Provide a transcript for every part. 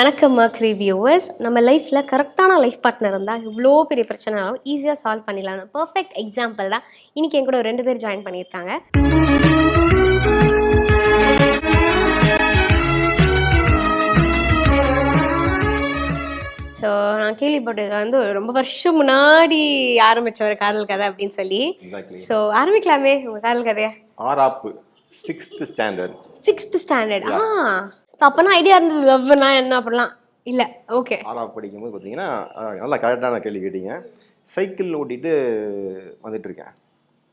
வணக்கம் மக்ரி வியூவர்ஸ் நம்ம லைஃப்பில் கரெக்டான லைஃப் பார்ட்னர் இருந்தால் இவ்வளோ பெரிய பிரச்சனைனாலும் ஈஸியாக சால்வ் பண்ணிடலாம். பர்ஃபெக்ட் எக்ஸாம்பிள் தான் இன்னைக்கு என் கூட ரெண்டு பேர் ஜாயின் பண்ணியிருக்காங்க. ஸோ நான் கேள்விப்பட்டது வந்து ரொம்ப வருஷம் முன்னாடி ஆரம்பிச்ச ஒரு காதல் கதை அப்படின்னு சொல்லி. ஸோ ஆரம்பிக்கலாமே உங்கள் காதல் கதையை. ஆறாப்பு சிக்ஸ்த் ஸ்டாண்டர்ட் சிக்ஸ்த் ஸ்டாண்டர்ட் ஆ. ஸோ அப்போனா ஐடியா இருந்தது லவ்னா என்ன அப்படிலாம். இல்லை ஓகே ஆறாப்பு படிக்கும்போது பார்த்தீங்கன்னா அஹ், நல்லா கரெக்டான கேள்வி கேட்டீங்க. சைக்கிள் ஓட்டிட்டு வந்துட்டு இருக்கேன்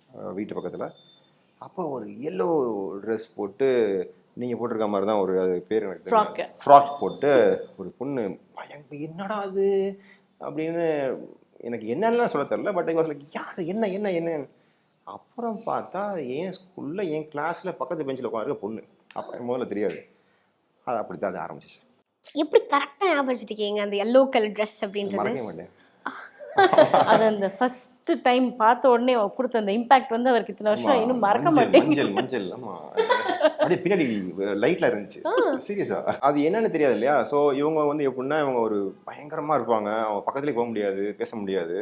அஹ், வீட்டு பக்கத்தில். அப்போ ஒரு எல்லோ ட்ரெஸ் போட்டு நீங்கள் போட்டிருக்க மாதிரி தான் ஒரு அது பேர் எனக்கு. ஃப்ராக் போட்டு ஒரு பொண்ணு பயங்க என்னடா அது? அப்படின்னு எனக்கு என்னெல்லாம் சொல்ல தெரியல பட் லைக் யார் என்ன என்ன என்ன அப்புறம் பார்த்தா என் ஸ்கூலில் என் கிளாஸில் பக்கத்து பெஞ்சில் உட்காந்துருக்க பொண்ணு. அப்போ முதல்ல தெரியாது. அது அப்படி தான் அது ஆரம்பிச்சிச்சு. எப்படி கரெக்டாக ஞாபகம் வச்சுருக்கீங்க அந்த எல்லோ கலர் ட்ரெஸ் அப்படின்றது? மறக்கவே மாட்டேன். அது அந்த ஃபர்ஸ்ட் டைம் பார்த்த உடனே அவ கொடுத்த அந்த இம்பாக்ட் வந்து அவருக்கு இத்தனை வருஷம் இன்னும் மறக்க மாட்டேன் மஞ்சள் மஞ்சள். ஆமா. அப்படியே பின்னாடி லைட்ல இருந்துச்சு. சீரியஸா அது என்னன்னு தெரியாது இல்லையா? சோ இவங்க வந்து எப்படின்னா இவங்க ஒரு பயங்கரமா இருப்பாங்க. அவங்க பக்கத்துலயே போக முடியாது பேச முடியாது.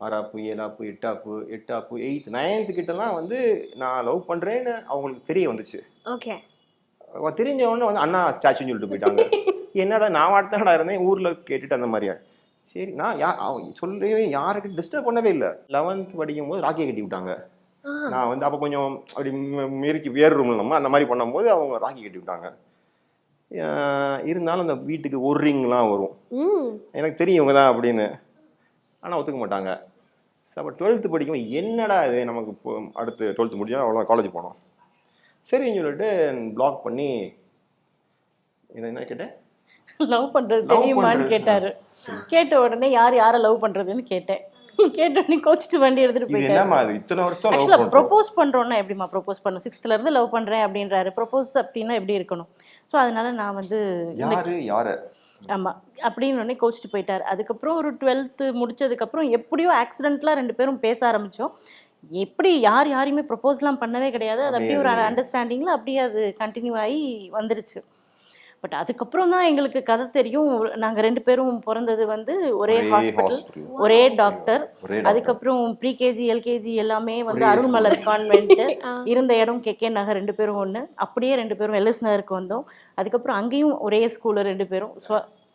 ஆறாப்பு ஏழாப்பு எட்டாப்பு எட்டாப்பு எயித் நைன்த் கிட்டலாம் வந்து நான் லவ் பண்றேன்னு அவங்களுக்கு தெரிய வந்துச்சு. ஓகே அவ தெரிஞ்ச உடனே வந்து அண்ணா ஸ்டாச்சுன்னு சொல்லிட்டு போயிட்டாங்க. என்னடா நான் வார்த்தைடா இருந்தேன் ஊர்ல கேட்டுட்டு அந்த மாதிரியா? சரி நான் யா சொல்லவே யாருக்கு டிஸ்டர்ப் பண்ணவே இல்லை. லெவன்த் படிக்கும் போது ராக்கியை கட்டி விட்டாங்க. நான் வந்து அப்போ கொஞ்சம் அப்படி மிருக்கி வேர் ரூம் நம்ம அந்த மாதிரி பண்ணும்போது அவங்க ராக்கி கட்டி விட்டாங்க. இருந்தாலும் அந்த வீட்டுக்கு ஒரு ரிங்லாம் வரும். எனக்கு தெரியும் இவங்க தான் அப்படின்னு. ஆனால் ஒத்துக்க மாட்டாங்க. சரி அப்போ டுவெல்த்து படிக்கும் என்னடா இது? நமக்கு இப்போ அடுத்து டுவெல்த்து முடிஞ்சா அவ்வளோ காலேஜ் போனோம். சரின்னு சொல்லிட்டு பிளாக் பண்ணி என்ன கேட்டேன்? லவ் பண்றது தெரியுமான்னு. கேட்டாரு. கேட்ட உடனே யார் யாரை லவ் பண்றதுன்னு கேட்டேன். கேட்ட உடனே கோச்சிட்டு வண்டி எடுத்துட்டு போயிட்டாரு. ப்ரொபோஸ் பண்றோம்னா எப்படிமா ப்ரொபோஸ் பண்ணும் சிக்ஸ்த்ல இருந்து லவ் பண்றேன் அப்படின்றாரு. ப்ரொபோஸ் அப்படின்னா எப்படி இருக்கணும்? ஸோ அதனால நான் வந்து யாரு யாரை? ஆமா அப்படின்னு உடனே கோச்சிட்டு போயிட்டாரு. அதுக்கப்புறம் ஒரு டுவெல்த்து முடிச்சதுக்கப்புறம் எப்படியோ ஆக்சிடென்ட்லாம் ரெண்டு பேரும் பேச ஆரம்பிச்சோம். எப்படி யார் யாரையுமே ப்ரொபோஸ்லாம் பண்ணவே கிடையாது. அது அப்படியே ஒரு அப்படியே அண்டர்ஸ்டாண்டிங்ல அப்படியே அது கண்டினியூ ஆகி வந்துருச்சு. பட் அதுக்கப்புறம் தான் எங்களுக்கு கதை தெரியும். நாங்க ரெண்டு பேரும் பிறந்தது வந்து ஒரே ஹாஸ்பிட்டல். ஒரே டாக்டர். அதுக்கப்புறம் ப்ரீகேஜி எல்கேஜி எல்லாமே வந்து அருள்மலர் கான்வென்ட். இருந்த இடம் கே கே நகர் ரெண்டு பேரும் ஒன்று அப்படியே ரெண்டு பேரும் எல்எஸ் நகருக்கு வந்தோம். அதுக்கப்புறம் அங்கேயும் ஒரே ஸ்கூல்ல ரெண்டு பேரும்.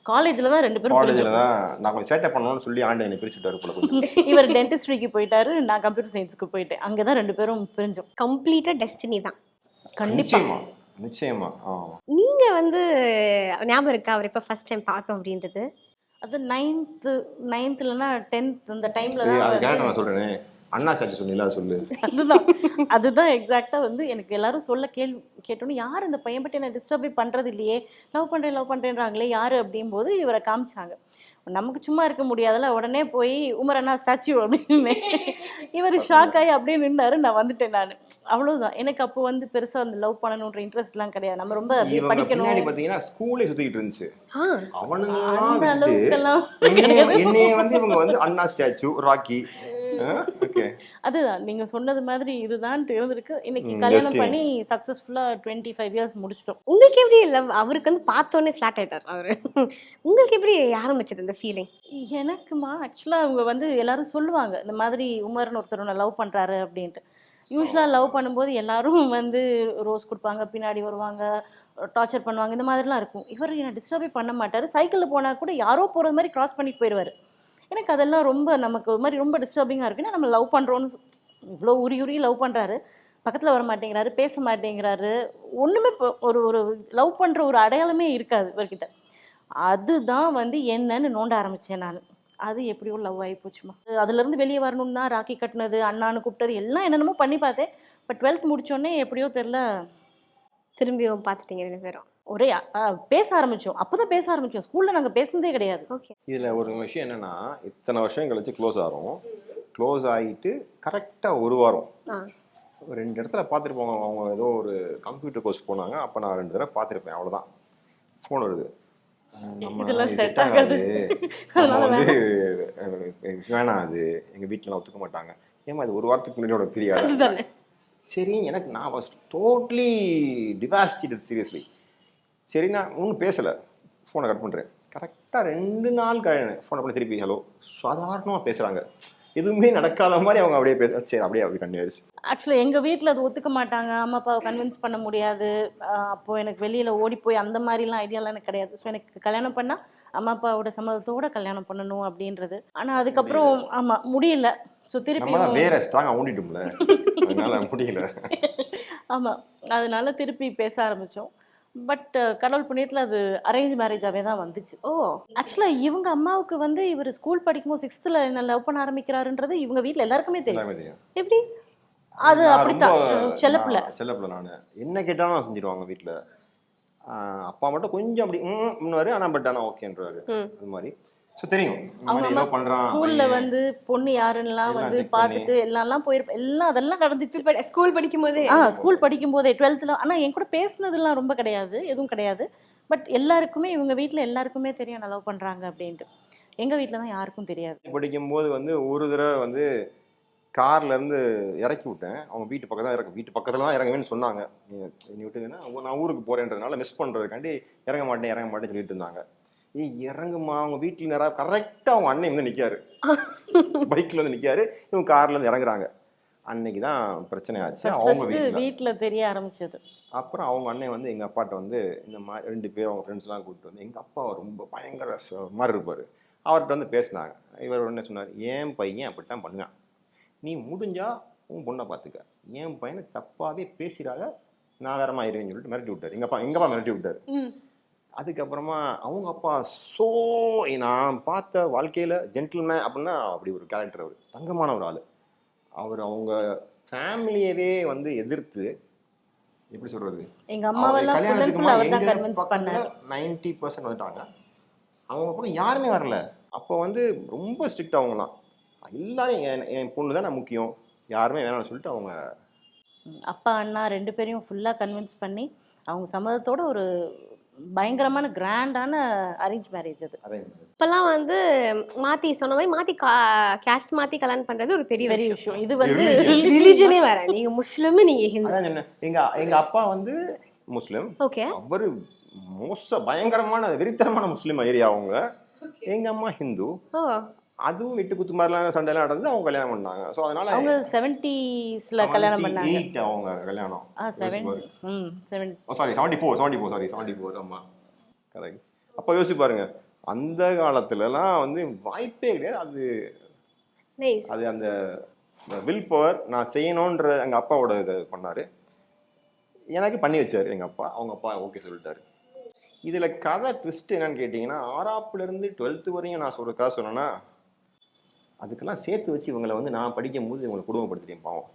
காலேஜில் தான் ரெண்டு பேரும் காலேஜில். தான் நான் கொஞ்சம் சேட்டை பண்ணணும்னு சொல்லி ஆண்டு என்னை பிரிச்சு விட்டாரு போல இவர் டென்டிஸ்ட்ரிக்கு போயிட்டாரு நான் கம்ப்யூட்டர் சயின்ஸுக்கு போயிட்டேன். அங்கே தான் ரெண்டு பேரும் பிரிஞ்சோம். கம்ப்ளீட்டாக டெஸ்டினி தான். கண்டிப்பா. நிச்சயமா நீங்கள் வந்து ஞாபகம் இருக்கா? அவர் எப்போ ஃபர்ஸ்ட் டைம் பார்த்தோம் அப்படின்றது. அது நைன்த்து நைன்த்துலனா டென்த் அந்த டைம்ல தான் நான் சொல்றேனே. அண்ணா சாட்சி சொன்னீங்களா சொல்லு. அதுதான். அதுதான் எக்ஸாக்டா வந்து எனக்கு எல்லாரும் சொல்ல கேள்வி கேட்டோன்னு யார் இந்த பையன்? பற்றி என்ன டிஸ்டர்பே பண்றது இல்லையே. லவ் பண்றேன் லவ் பண்றேன்றாங்களே யாரு? அப்படின் போது இவரை காமிச்சாங்க. நமக்கு சும்மா இருக்க முடியாதுல உடனே போய் உமர் அண்ணா ஸ்டாச்சு அப்படின்னு. இவர் ஷாக் ஆகி அப்படியே நின்னாரு நான் வந்துட்டேன் நான். அவ்வளவுதான். எனக்கு அப்போ வந்து பெருசா அந்த லவ் பண்ணணுன்ற இன்ட்ரெஸ்ட்லாம் கிடையாது. நம்ம ரொம்ப படிக்கணும். பாத்தீங்கன்னா ஸ்கூலே சுத்திட்டு இருந்துச்சு. அளவுக்கெல்லாம் என்னைய வந்து இவங்க வந்து அண்ணா ஸ்டாச்சு ராக்கி அதுதான் நீங்க சொன்னது மாதிரி இதுதான் இருந்திருக்கு இன்னைக்கு கல்யாணம். பண்ணி சக்சஸ்ஃபுல்லா டுவெண்ட்டி ஃபைவ் இயர்ஸ் முடிச்சிட்டோம். உங்களுக்கு எப்படி லவ் அவருக்கு வந்து பார்த்தோன்னே ஃப்ளாட் ஆயிட்டார் அவர். உங்களுக்கு எப்படி ஆரம்பிச்சது இந்த ஃபீலிங் எனக்குமா ஆக்சுவலாக அவங்க வந்து எல்லாரும் சொல்லுவாங்க இந்த மாதிரி உமர்னு ஒருத்தர் உன்னை லவ் பண்ணுறாரு அப்படின்ட்டு. யூஸ்வலாக லவ் பண்ணும்போது எல்லாரும் வந்து ரோஸ் கொடுப்பாங்க பின்னாடி வருவாங்க டார்ச்சர் பண்ணுவாங்க இந்த மாதிரிலாம் இருக்கும். இவர் என்னை டிஸ்டர்பே பண்ண மாட்டார். சைக்கிளில் போனால் கூட யாரோ போகிறது மாதிரி கிராஸ் பண்ணிட்டு போயிடுவார் எனக்கு அதெல்லாம் ரொம்ப நமக்கு ஒரு மாதிரி ரொம்ப டிஸ்டர்பிங்காக இருக்குன்னா நம்ம லவ் பண்ணுறோன்னு இவ்வளோ உரி உரி லவ் பண்ணுறாரு பக்கத்தில் வர மாட்டேங்கிறாரு பேச மாட்டேங்கிறாரு. ஒன்றுமே ஒரு ஒரு லவ் பண்ணுற ஒரு அடையாளமே இருக்காது இவர்கிட்ட. அதுதான் வந்து என்னன்னு நோண்ட ஆரம்பித்தேன் நான். அது எப்படியோ லவ் ஆகி போச்சுமா. அதுலேருந்து வெளியே வரணும்னு தான் ராக்கி கட்டினது அண்ணான்னு கூப்பிட்டது எல்லாம் என்னென்னமோ பண்ணி பார்த்தேன். பட் டுவெல்த் முடித்தோடனே எப்படியோ தெரில. திரும்பியும் பார்த்துட்டீங்க ரெண்டு பேரும். ஒரே பேச ஆரம்பிச்சோம். அப்பதான் பேச ஆரம்பிச்சோம். ஸ்கூல்ல நாங்க பேசுனதே கிடையாது. ஓகே இதுல ஒரு விஷயம் என்னன்னா இத்தனை வருஷம் கழிச்சு க்ளோஸ் ஆகிறோம் க்ளோஸ் ஆகிட்டு கரெக்டா ஒரு வாரம். ரெண்டு இடத்துல பார்த்துருப்போம் அவங்க ஏதோ ஒரு கம்ப்யூட்டர் கோர்ஸ் போனாங்க. அப்போ நான் ரெண்டு தடவை பார்த்துருப்பேன். அவ்வளோதான் ஃபோன் வருது. வேணாம். அது. எங்கள் வீட்டிலலாம் ஒத்துக்க மாட்டாங்க. ஏமா இது ஒரு வாரத்துக்கு முன்னாடியோட பிரியாத? சரி எனக்கு நான் வாஸ் டோட்லி டிவாஸ்டேட்டட் சீரியஸ்லி சரி நான் ஒன்றும் பேசலை. ஃபோனை கட் பண்ணுறேன் கரெக்டாக ரெண்டு நாள் கழினு ஃபோனை பண்ணி திருப்பி ஹலோ சாதாரணமாக பேசுகிறாங்க எதுவுமே நடக்காத மாதிரி அவங்க அப்படியே பேச சரி அப்படியே அப்படி கண்டினியூ ஆயிடுச்சு. ஆக்சுவலாக எங்கள் வீட்டில் அது ஒத்துக்க மாட்டாங்க. அம்மா அப்பாவை கன்வின்ஸ் பண்ண முடியாது. ஆஹ் அப்போ எனக்கு வெளியில் ஓடி போய் அந்த மாதிரிலாம் ஐடியாலாம் எனக்கு கிடையாது. ஸோ எனக்கு கல்யாணம் பண்ணால் அம்மா அப்பாவோட சம்மதத்தோட கல்யாணம் பண்ணணும் அப்படின்றது. ஆனால் அதுக்கப்புறம் ஆமாம் முடியல. ஸோ திருப்பி வேற ஸ்ட்ராங்காக ஊண்டிட்டோம்ல. அதனால முடியல. ஆமாம் அதனால திருப்பி பேச ஆரம்பித்தோம் பட் கடவுள் புண்ணியத்தில் அது அரேஞ்ச் மேரேஜாகவே தான் வந்துச்சு. ஓ ஆக்சுவலாக இவங்க அம்மாவுக்கு வந்து இவர் ஸ்கூல் படிக்கும்போது சிக்ஸ்த்தில் என்ன லவ் பண்ண ஆரம்பிக்கிறாருன்றது இவங்க வீட்டில் எல்லாருக்குமே தெரியும். எப்படி? அது அப்படித்தான் ரொம்ப- செல்லப்பிள்ளை நான் என்ன கேட்டாலும் செஞ்சிருவாங்க வீட்டில் அப்பா மட்டும் கொஞ்சம் அப்படி முன்னாரு ஆனால் பட் ஆனால் ஓகேன்றாரு. அது மாதிரி. ஸோ தெரியும். அவங்க ஸ்கூல்ல வந்து பொண்ணு யாருன்னெல்லாம் எல்லாம் வந்து. பார்த்துட்டு எல்லாம் போயிருப்ப எல்லாம் அதெல்லாம் நடந்துச்சு. ஸ்கூல் படிக்கும் போதே ஆ ஸ்கூல் படிக்கும் போதே டுவெல்த்தில் ஆனால் என் கூட பேசுனதெல்லாம் ரொம்ப கிடையாது எதுவும் கிடையாது. பட் எல்லாருக்குமே இவங்க வீட்டில் எல்லாருக்குமே தெரியும் நான் லவ் பண்ணுறாங்க அப்படின்ட்டு. எங்கள் வீட்டில் தான் யாருக்கும் தெரியாது. படிக்கும்போது வந்து ஒரு தடவை வந்து கார்ல இருந்து இறக்கி விட்டேன். அவங்க வீட்டு பக்கத்துல தான் இறக்க வீட்டு பக்கத்துல தான் இறங்குவேன்னு சொன்னாங்க. நீ- விட்டுங்கன்னா நான் ஊருக்கு போறேன்றதுனால மிஸ் பண்றதுக்காண்டி இறங்க மாட்டேன் இறங்க மாட்டேன்னு சொல்லிட்டு இருந்தாங்க. ஏய் இறங்குமா அவங்க வீட்டுல நேரா கரெக்டா அவங்க அண்ணன் வந்து நிக்காரு பைக்ல வந்து நிக்காரு இவங்க கார்ல இருந்து இறங்குறாங்க. அன்னைக்கு தான் பிரச்சனை ஆச்சு. அவங்க வீட்டுல. தெரிய ஆரம்பிச்சது. அப்புறம் அவங்க அண்ணன் வந்து எங்க அப்பாட்ட வந்து இந்த மாதிரி ரெண்டு பேர் அவங்க ஃப்ரெண்ட்ஸ்லாம் கூப்பிட்டு வந்து எங்க அப்பா ரொம்ப பயங்கர மாதிரி இருப்பாரு. அவர்கிட்ட வந்து பேசினாங்க. இவர் உடனே சொன்னார் என் பையன் அப்படித்தான் பண்ணுவான். நீ முடிஞ்சா உன் பொண்ணை பார்த்துக்க என் பையனை தப்பாவே பேசிடாத. ஆயிருவேன்னு சொல்லிட்டு மிரட்டி விட்டாரு. எங்க அப்பா எங்க அப்பா மிரட்டி விட்டாரு. அதுக்கப்புறமா அவங்க அப்பா சோ நான் பார்த்த வாழ்க்கையில ஜென்டில்மேன் அப்படின்னா அப்படி ஒரு கேரக்டர் அவர். தங்கமான ஒரு ஆளு. அவர் அவங்க ஃபேமிலியவே வந்து எதிர்த்து எப்படி சொல்றது? நைன்டி பர்சன்ட் வந்துட்டாங்க. அவங்க பக்கம் யாருமே வரல. அப்போ வந்து ரொம்ப ஸ்ட்ரிக்ட் அவங்கலாம். எல்லாரும் என் என் பொண்ணு தான் முக்கியம். யாருமே வேணாம்னு சொல்லிட்டு அவங்க அப்பா அண்ணா ரெண்டு பேரையும் ஃபுல்லாக கன்வின்ஸ் பண்ணி அவங்க சம்மதத்தோட ஒரு பயங்கரமான கிராண்டான அரேஞ்ச் மேரேஜ் அது. இப்பெல்லாம் வந்து மாத்தி சொன்ன மாதிரி மாத்தி கேஸ்ட் மாத்தி கல்யாணம் பண்றது ஒரு பெரிய பெரிய விஷயம். இது வந்து. ரிலிஜனே வேற. நீங்க முஸ்லிம் நீங்க ஹிந்து. எங்க எங்க அப்பா வந்து முஸ்லிம். ஓகே. அவரு மோச பயங்கரமான வெறித்தனமான முஸ்லிம் ஏரியா அவங்க. எங்க அம்மா ஹிந்து. ஓ. அதுவும் விட்டு குத்து மாதிரிலாம் சண்டைலாம் நடந்து அவங்க கல்யாணம் பண்ணாங்க. ஸோ அதனால அவங்க செவன்டீஸ்ல கல்யாணம் பண்ணாங்க. 78 அவங்க கல்யாணம். ஆ செவன் ம் seven sorry seventy four seventy four sorry seventy four ஆமா. கரெக்ட் அப்போ யோசிச்சு பாருங்க அந்த காலத்துலலாம் வந்து வாய்ப்பே கிடையாது. அது அது அந்த வில் பவர் நான் செய்யணுன்ற எங்க அப்பாவோட இதை பண்ணாரு. எனக்கு பண்ணி வச்சாரு எங்க அப்பா. அவங்க அப்பா ஓகே சொல்லிட்டாரு. இதுல கதை ட்விஸ்ட் என்னன்னு கேட்டீங்கன்னா ஆறாப்புல இருந்து டுவெல்த் வரையும் நான் சொல்ற கதை சொன்னேன்னா அதுக்கெல்லாம் சேர்த்து வச்சு இவங்களை வந்து நான் படிக்கும் போது இவங்களை குடும்பப்படுத்திட்டேன் பாவம்.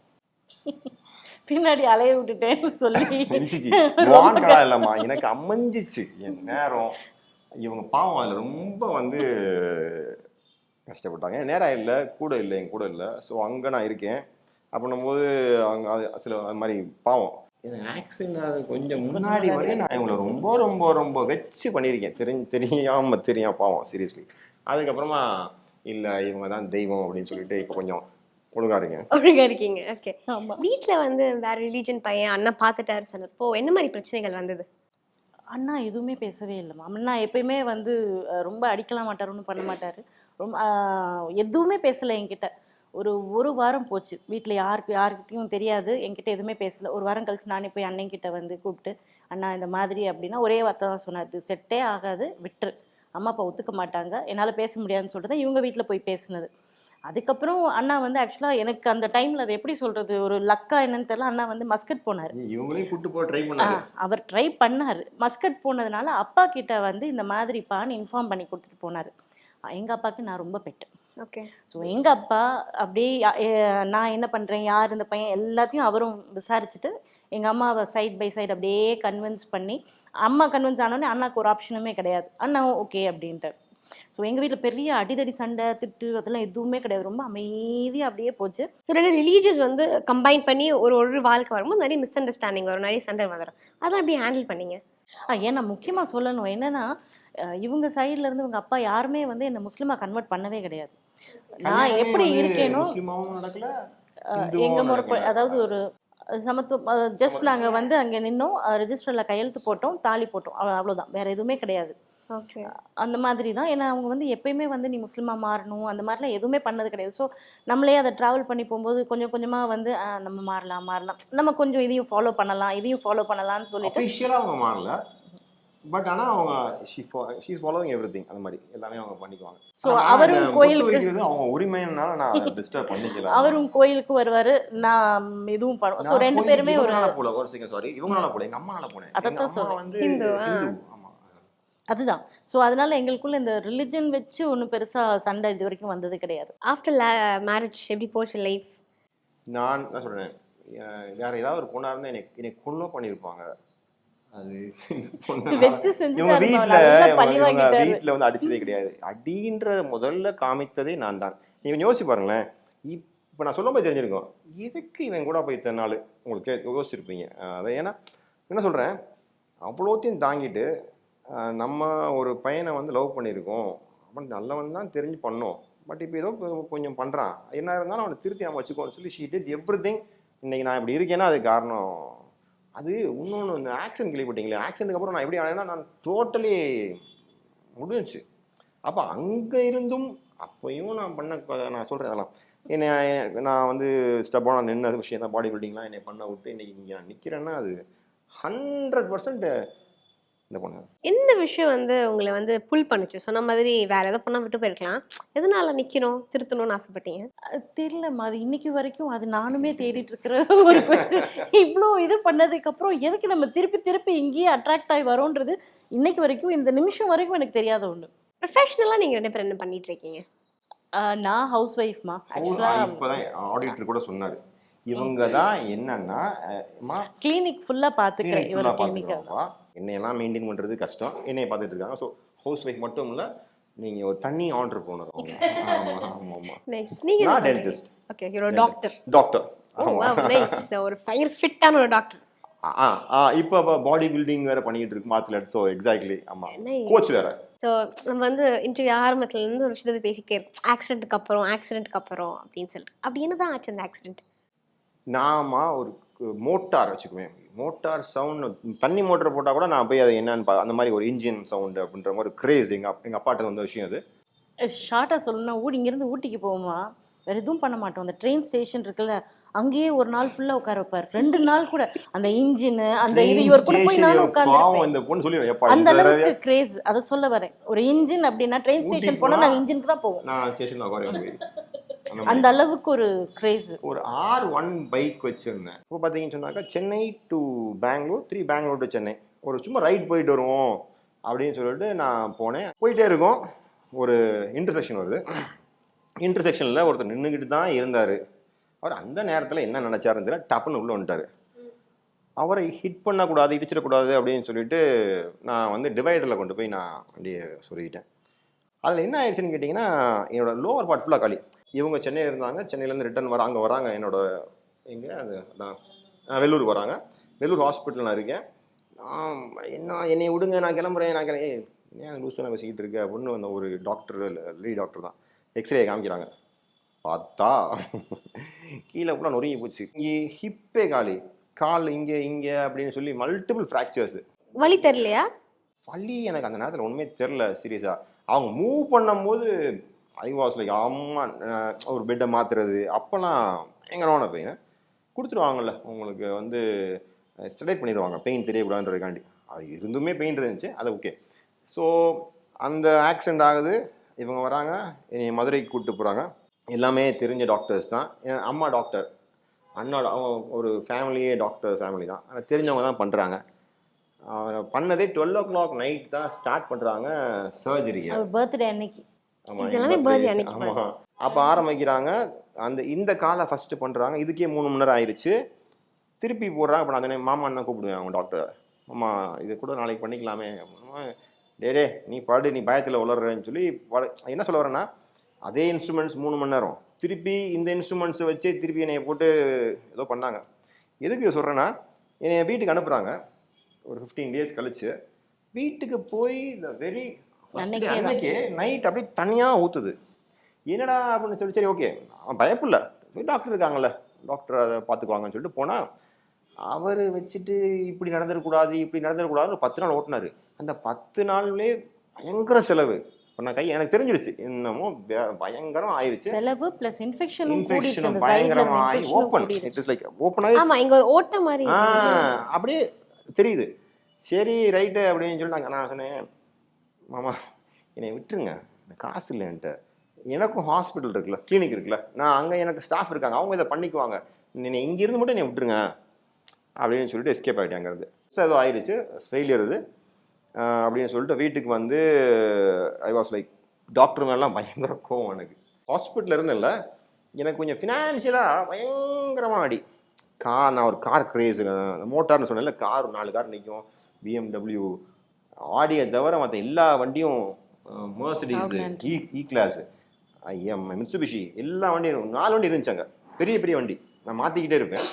பின்னாடி அலைய விட்டுட்டேன்னு சொல்லி. இல்லம்மா. எனக்கு அமைஞ்சிச்சு. என் நேரம். இவங்க பாவம் அதுல ரொம்ப வந்து கஷ்டப்பட்டாங்க. நேரம் இல்லை. கூட இல்லை. என் கூட இல்லை. ஸோ அங்கே நான் இருக்கேன். அப்படின்னும்போது அவங்க அது சில அது மாதிரி பாவம். ஆக்சிடென்ட் அது கொஞ்சம் முன்னாடி வரையும் நான் இவங்களை ரொம்ப ரொம்ப ரொம்ப வச்சு பண்ணியிருக்கேன். தெரிஞ்சு தெரியாம தெரியாம பாவம். சீரியஸ்லி அதுக்கப்புறமா இல்லை இவங்க தான் தெய்வம் அப்படின்னு சொல்லிட்டு இப்போ கொஞ்சம் ஒழுங்கா இருக்கேன் ஒழுங்கா இருக்கீங்க ஓகே வீட்ல வந்து வேற ரிலீஜன் பையன் அண்ணன் பார்த்துட்டாரு சொன்னப்போ என்ன மாதிரி பிரச்சனைகள் வந்தது? அண்ணா எதுவுமே பேசவே இல்லைம்மா அண்ணா எப்பயுமே வந்து ரொம்ப அடிக்கலாம் மாட்டார் ஒன்றும் பண்ண மாட்டார். ரொம்ப எதுவுமே பேசலை என்கிட்ட. ஒரு ஒரு வாரம் போச்சு. வீட்டில் யாருக்கு யாருக்கிட்டையும் தெரியாது. என்கிட்ட எதுவுமே பேசல. ஒரு வாரம் கழிச்சு நானே போய் அண்ணன் கிட்ட வந்து கூப்பிட்டு அண்ணா இந்த மாதிரி அப்படின்னா ஒரே வார்த்தை தான் சொன்னார். செட்டே ஆகாது. விட்டுரு. அம்மா அப்பா ஒத்துக்க மாட்டாங்க. என்னால் பேச முடியாதுன்னு சொல்லிட்டு தான் இவங்க வீட்டில் போய் பேசினது. அதுக்கப்புறம் அண்ணா வந்து ஆக்சுவலாக எனக்கு அந்த டைமில் அதை எப்படி சொல்கிறது ஒரு லக்கா என்னன்னு தெரியல. அண்ணா வந்து மஸ்கட் போனார். இவங்களையும் கூட்டு போக ட்ரை ஆ, பண்ணாரு அவர் ட்ரை பண்ணாரு. மஸ்கட் போனதுனால அப்பா கிட்ட வந்து இந்த மாதிரிப்பான்னு இன்ஃபார்ம் பண்ணி கொடுத்துட்டு போனாரு. அஹ் எங்க அப்பாவுக்கு நான் ரொம்ப பெட்டு. ஓகே. ஸோ எங்க அப்பா அப்படியே நான் என்ன பண்றேன்? யார் இந்த பையன்? எல்லாத்தையும் அவரும் விசாரிச்சுட்டு எங்க அம்மாவை சைட் பை சைடு அப்படியே கன்வின்ஸ் பண்ணி அம்மா கன்வின்ஸ் ஆனோடனே அண்ணாக்கு ஒரு ஆப்ஷனுமே கிடையாது. அண்ணா ஓகே அப்படின்ட்டு. ஸோ எங்க வீட்டில் பெரிய அடிதடி சண்டை திட்டு அதெல்லாம் எதுவுமே கிடையாது. ரொம்ப அமைதியா அப்படியே போச்சு. ஸோ ரெண்டு ரிலீஜியஸ் வந்து கம்பைன் பண்ணி ஒரு ஒரு வாழ்க்கை வரும்போது நிறைய மிஸ் அண்டர்ஸ்டாண்டிங் வரும் நிறைய சண்டை வந்துடும் அதான் எப்படி ஹேண்டில் பண்ணீங்க? ஆ ஏன்னா முக்கியமா சொல்லணும். என்னன்னா இவங்க சைடுல இருந்து இவங்க அப்பா யாருமே வந்து என்ன முஸ்லிமா கன்வெர்ட் பண்ணவே கிடையாது. நான் எப்படி இருக்கேனோ எங்க முறை. அதாவது ஒரு சமத்துவம் ஜஸ்ட் நாங்க வந்து அங்க நின்னோம். ரெஜிஸ்டர்ல கையெழுத்து போட்டோம் தாலி போட்டோம். அவ- அவ்வளவுதான். வேற எதுவுமே கிடையாது. ஓகே. அந்த மாதிரி தான் ஏன்னா அவங்க வந்து எப்பயுமே வந்து நீ முஸ்லீமா மாறணும். அந்த மாதிரிலாம் எதுவுமே பண்ணது கிடையாது. ஸோ நம்மளே அதை ட்ராவல் பண்ணி போகும்போது கொஞ்சம் கொஞ்சமாக வந்து நம்ம மாறலாம் மாறலாம். நம்ம கொஞ்சம் இதையும் ஃபாலோ பண்ணலாம் இதையும் ஃபாலோ பண்ணலாம்னு சொல்லிட்டு அவங்க பட் ஆனால் அவங்க ஷீஸ் ஃபாலோவிங் எவ்ரி திங் அந்த மாதிரி எல்லாமே அவங்க பண்ணிக்குவாங்க. ஆனா, அவரும் கோயிலுக்கு- வைக்கிறது அவங்க உரிமையினால நான் டிஸ்டர்ப் பண்ணிக்கல. அவரும் கோயிலுக்கு வருவாரு. நான் இதுவும் பண்ணுவோம் நான் ரெண்டு பேருமே ஒரு இவங்கனால போல ஒரு செகண்ட் சாரி இவங்களால போல எங்க அம்மானால போனேன். அம்மா சொல்றேன். ஹிந்து, அதுதான். ஸோ அதனால எங்களுக்குள்ள இந்த ரிலிஜன் வச்சு ஒன்றும் பெருசா சண்டை இது வரைக்கும் வந்தது கிடையாது. ஆஃப்டர் மேரேஜ் எப்படி போச்சு லைஃப் நான் என்ன சொல்றேன். அஹ் வேற ஏதாவது ஒரு பொண்ணா இருந்தா என்னை என்னை கொல்லும் பண்ணிருப்பாங்க. அது இவங்க பழி இவங்க வந்து அடிச்சதே கிடையாது. அடின்ற முதல்ல காமித்ததே நான் தான். நீங்க யோசிச்சு பாருங்களேன். இப்போ நான் சொல்லும்போது தெரிஞ்சிருக்கும். எதுக்கு இவன் கூட போய் இத்தனை நாள்? உங்களுக்கு யோசிச்சிருப்பீங்க. அதை ஏன்னா என்ன சொல்றேன்? அவ்வளோத்தையும் தாங்கிட்டு நம்ம ஒரு பையனை வந்து லவ் பண்ணியிருக்கோம். அவன் நல்லவன் தான் தெரிஞ்சு பண்ணோம். பட் இப்போ ஏதோ கொஞ்சம் பண்ணுறான் என்ன இருந்தாலும் அவனை திருத்தி அவன் வச்சுக்கோன்னு சொல்லி ஷீ டிட் எவ்ரி திங் இன்னைக்கு நான் இப்படி இருக்கேன்னா அது காரணம் அது இன்னொன்று இந்த ஆக்சிடென்ட் கேள்விப்பட்டீங்களே? ஆக்சிடென்ட்டுக்கு அப்புறம் நான் எப்படி ஆனேன்னா நான் டோட்டலி முடிஞ்சிச்சு. அப்போ அங்கே இருந்தும் அப்பையும் நான் பண்ண நான் சொல்கிறேன் அதெல்லாம். என்னை நான் வந்து ஸ்டெப்பாக நின்ன விஷயம் தான் பாடி பில்டிங்லாம் என்னை பண்ண விட்டு இன்னைக்கு இங்கே நான் நிற்கிறேன்னா அது ஹண்ட்ரட் பர்சன்ட் இந்த பொண்ணு எந்த விஷயம் வந்து உங்களை வந்து புல் பண்ணுச்சு. சொன்ன மாதிரி வேற ஏதோ பண்ணா விட்டு போயிருக்கலாம். எதனால நிக்கணும் திருத்தணும்னு ஆசைப்பட்டீங்க? அது தெரியலம்மா அது இன்னைக்கு வரைக்கும் அது நானுமே தேடிட்டு இருக்கிற ஒரு. இவ்ளோ இது பண்ணதுக்கு அப்புறம் எதுக்கு நம்ம திருப்பி திருப்பி இங்கேயே அட்ராக்ட் ஆகி வரோன்றது இன்னைக்கு வரைக்கும் இந்த நிமிஷம் வரைக்கும் எனக்கு தெரியாத ஒண்ணு. ப்ரொஃபஷனலாக நீங்க ரெண்டு பேரும் என்ன பண்ணிட்டு இருக்கீங்க? ஆஹ் நான் ஹவுஸ் ஒய்ஃப்மா இப்போதான் ஆடிட்டர் கூட சொன்னார். இவங்க தான் என்னன்னா கிளினிக் ஃபுல்லா பாத்துக்கிறேன். கிளினிக் இவர் ஃபுல்லாக கிளினிக் பார்த்துக்கோப்பா என்னையெல்லாம் மெயின்டைன் பண்ணுறது கஷ்டம். என்னைய பார்த்துட்டு இருக்காங்க. ஸோ ஹவுஸ் ஒய்ஃப் மட்டும் இல்லை நீங்கள் ஒரு தனி ஆர்டர் போனர் அவங்க ஆமாம் ஆமாம் ஆமாம் நைஸ் நீங்க நான் dentist okay doctor doctor oh nice ஒரு ஃபயர் ஃபிட்டான ஒரு டாக்டர் ஆ ஆ இப்போ பாடி பில்டிங் வேற பண்ணிட்டு இருக்கு மாத்தலட் ஸோ எக்ஸாக்ட்லி Nice. கோச் வேற. ஸோ நம்ம வந்து இன்டர்வியூ ஆரம்பத்துல இருந்து ஒரு விஷயத்தை பேசிக்கிட்டே இருக்கோம். ஆக்சிடென்ட்டுக்கு அப்புறம் ஆக்சிடென்ட்டுக்கு அப்புறம் அப்படின்னு சொல்லிட்டு. அப்படி என்னதான் ஆச்சு அந்த ஆக்சிடென்ட் நாம ஒரு மோட்டார் வச்சுக்குவேன் மோட்டார் சவுண்ட் தண்ணி மோட்டர் போட்டால் கூட நான் போய் அதை என்னன்னு பா அந்த மாதிரி ஒரு இன்ஜின் சவுண்டு அப்படின்ற மாதிரி கிரேஸ் எங்கள் எங்கள் அப்பாட்ட வந்த விஷயம் அது. ஷார்ட்டா சொல்லணும்னா ஊடி இங்கிருந்து ஊட்டிக்கு போவோமா? வேற எதுவும் பண்ண மாட்டோம். அந்த ட்ரெயின் ஸ்டேஷன் இருக்குல்ல அங்கேயே ஒரு நாள் ஃபுல்லா உட்கார வைப்பாரு. ரெண்டு நாள் கூட. அந்த இன்ஜின் அந்த இது இவர் கூட போய் நானும் எப்பா அந்த அளவுக்கு கிரேஸ் அதை சொல்ல வரேன். ஒரு இன்ஜின் அப்படின்னா ட்ரெயின் ஸ்டேஷன் போனா- நாங்க இன்ஜினுக்கு தான் போவோம். அந்த அளவுக்கு ஒரு கிரேஸ் ஒரு ஆர் ஒன் பைக் வச்சிருந்தேன். இப்போ பார்த்தீங்கன்னு சொன்னாக்கா Chennai to Bangalore three Bangalore to Chennai. ஒரு சும்மா ரைட் போயிட்டு வருவோம் அப்படின்னு சொல்லிட்டு நான் போனேன். போயிட்டே இருக்கோம். ஒரு இன்டர்செக்ஷன் வருது. இன்டர்செக்ஷனில் ஒருத்தர் நின்றுக்கிட்டு தான் இருந்தார். அவர் அந்த நேரத்தில் என்ன நினச்சாருன்னு தெரியல டப்புன்னு உள்ளே வந்துட்டார். அவரை ஹிட் பண்ணக்கூடாது இடிச்சிடக்கூடாது அப்படின்னு சொல்லிட்டு நான் வந்து டிவைடரில் கொண்டு போய் நான் வண்டியை சொல்லிக்கிட்டேன் அதில் என்ன ஆயிடுச்சுன்னு கேட்டிங்கன்னா என்னோட லோவர் பார்ட் ஃபுல்லாக காலி. இவங்க சென்னையில் இருந்தாங்க. சென்னையிலேருந்து ரிட்டர்ன் வர அங்கே வராங்க என்னோட எங்கே? அது அதான். ஆ, வெள்ளூருக்கு வராங்க. வெள்ளூர் ஹாஸ்பிட்டல் நான் இருக்கேன். நான் என்ன என்னை விடுங்க நான் கிளம்புறேன் நான் கிளம்பி ஏன் லூஸாக பேசிக்கிட்டு இருக்க? அப்படின்னு அந்த ஒரு டாக்டர் லேடி டாக்டர் தான். எக்ஸ்ரே காமிக்கிறாங்க. பார்த்தா கீழே கூட நொறுங்கி போச்சு. இங்கே ஹிப்பே காலி. கால் இங்கே இங்கே அப்படின்னு சொல்லி மல்டிபிள் ஃப்ராக்சர்ஸ் வழி தெரியலையா? வலி எனக்கு அந்த நேரத்தில் ஒன்றுமே தெரில சீரியஸாக அவங்க மூவ் பண்ணும்போது ஐ வாஸ் லைக் அம்மா ஒரு பெட்டை மாற்றுறது அப்போலாம் பயங்கரமான பெயின். கொடுத்துருவாங்கல்ல உங்களுக்கு வந்து ஸ்டடேட் பண்ணிடுவாங்க பெயின் தெரியக்கூடாதுன்றதுக்காண்டி. அது இருந்துமே பெயின் இருந்துச்சு அது ஓகே ஸோ அந்த ஆக்சிடென்ட் ஆகுது. இவங்க வராங்க என்னை மதுரைக்கு கூப்பிட்டு போகிறாங்க எல்லாமே தெரிஞ்ச டாக்டர்ஸ் தான். என் அம்மா டாக்டர் அண்ணா ஒரு ஃபேமிலியே டாக்டர் ஃபேமிலி தான். ஆனால் தெரிஞ்சவங்க தான் பண்ணுறாங்க பண்ணதே டுவெல் ஓ கிளாக் நைட் தான் ஸ்டார்ட் பண்ணுறாங்க சர்ஜரியை பர்த்டே அன்னைக்கு. இதெல்லாமே birthday அன்னைக்கு அப்போ ஆரம்பிக்கிறாங்க. அந்த இந்த காலை ஃபஸ்ட்டு பண்ணுறாங்க இதுக்கே மூணு மணி நேரம் ஆயிடுச்சு திருப்பி போடுறாங்க. இப்போ நான் சொன்னேன் மாமா தான் கூப்பிடுவேன் அவங்க டாக்டர் அம்மா இது கூட நாளைக்கு பண்ணிக்கலாமே. டே டே நீ பாடு நீ பயத்தில் உளறேன்னு சொல்லி என்ன சொல்ல வரேன்னா அதே இன்ஸ்ட்ருமெண்ட்ஸ் மூணு மணி நேரம். திருப்பி இந்த இன்ஸ்ட்ருமெண்ட்ஸை வச்சு திருப்பி என்னைய போட்டு ஏதோ பண்ணாங்க. எதுக்கு சொல்கிறேன்னா என்னைய வீட்டுக்கு அனுப்புகிறாங்க ஒரு ஃபிஃப்டீன் டேஸ் கழிச்சு. வீட்டுக்கு போய் இந்த வெரி அன்னைக்கே நைட் அப்படியே தனியாக ஊற்றுது என்னடா அப்படின்னு சொல்லி சரி ஓகே அவன் பயப்பில்ல. டாக்டர் இருக்காங்கல்ல. டாக்டர் அதை பார்த்துக்குவாங்கன்னு சொல்லிட்டு போனால் அவர் வச்சுட்டு இப்படி நடந்துடக்கூடாது இப்படி நடந்துடக்கூடாது பத்து நாள் ஓட்டினாரு. அந்த பத்து நாள்லேயே பயங்கர செலவு. இப்போ நான் கை எனக்கு தெரிஞ்சிருச்சு. இன்னமும் பயங்கரம் ஆயிருச்சு. செலவு பிளஸ் இன்ஃபெக்ஷனும் கூடிடுச்சு. இன்ஃபெக்ஷனும் அந்த சைடுல பயங்கரமா ஆகி ஓப்பன் கூடிடுச்சு. இட் இஸ் லைக் ஓப்பனாகி ஆமா இங்க ஒரு ஓட்ட மாதிரி. அப்படியே தெரியுது. சரி ரைட்டு அப்படின்னு சொல்லிட்டு நான் சொன்னேன் மாமா என்னை விட்டுருங்க. எனக்கு காசு இல்லை என்கிட்ட. எனக்கும் ஹாஸ்பிட்டல் இருக்குல்ல கிளினிக் இருக்குல்ல. நான் அங்கே எனக்கு ஸ்டாஃப் இருக்காங்க. அவங்க இதை பண்ணிக்குவாங்க. நீ இங்கேருந்து மட்டும் என்னை விட்டுருங்க அப்படின்னு சொல்லிட்டு எஸ்கேப் ஆகிட்டேன் அங்கேருந்து. ஸோ ஏதோ ஆயிடுச்சு ஃபெயிலியர் இது. அப்படின்னு சொல்லிட்டு வீட்டுக்கு வந்து ஐ வாஸ் லைக் டாக்டர் மேலாம் பயங்கர கோவம் எனக்கு. ஹாஸ்பிட்டலில் இருந்தில்ல எனக்கு கொஞ்சம் ஃபினான்ஷியலாக பயங்கரமாக அடி. கார் நான் ஒரு கார் கிரேஸ் மோட்டார்னு சொன்னேன்ல கார் நாலு கார் நிற்கும் பிஎம்டபிள்யூ ஆடியை தவிர மற்ற எல்லா வண்டியும் மர்சிடிஸ். இ இ கிளாஸ் ஐயா மிட்சுபிஷி எல்லா வண்டியும் நாலு வண்டி இருந்துச்சு அங்கே பெரிய பெரிய வண்டி. நான் மாற்றிக்கிட்டே இருப்பேன்.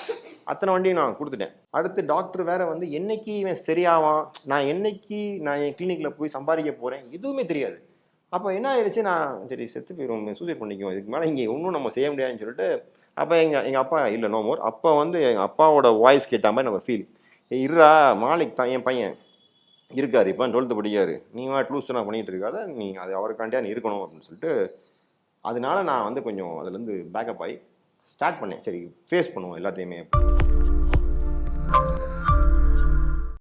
அத்தனை வண்டியும் நான் கொடுத்துட்டேன். அடுத்து டாக்டர் வேற வந்து என்னைக்கு இவன் சரியாவான்? நான் என்னைக்கு நான் என் கிளினிக்கில் போய் சம்பாதிக்க போகிறேன் எதுவுமே தெரியாது. அப்போ என்ன ஆயிடுச்சு? நான் சரி செத்து போயிடும் சூசைட் பண்ணிக்குவோம் இதுக்கு மேலே இங்கே ஒன்றும் நம்ம செய்ய முடியாதுன்னு சொல்லிட்டு அப்போ எங்கள் எங்கள் அப்பா இல்லை நோ மோர் அப்போ வந்து எங்கள் அப்பாவோட வாய்ஸ் கேட்ட மாதிரி நம்ம ஃபீல் இருடா மாலிக் தான் என் பையன். இருக்கார் இப்போ டுவெல்த்து படிக்காரு நீ வாட் லூஸ் நான் பண்ணிகிட்டு இருக்காத நீ அது அவருக்காண்டியா நீ இருக்கணும் அப்படின்னு சொல்லிட்டு அதனால நான் வந்து கொஞ்சம் அதுலேருந்து பேக்கப் ஆகி ஸ்டார்ட் பண்ணேன். சரி ஃபேஸ் பண்ணுவோம் எல்லாத்தையுமே.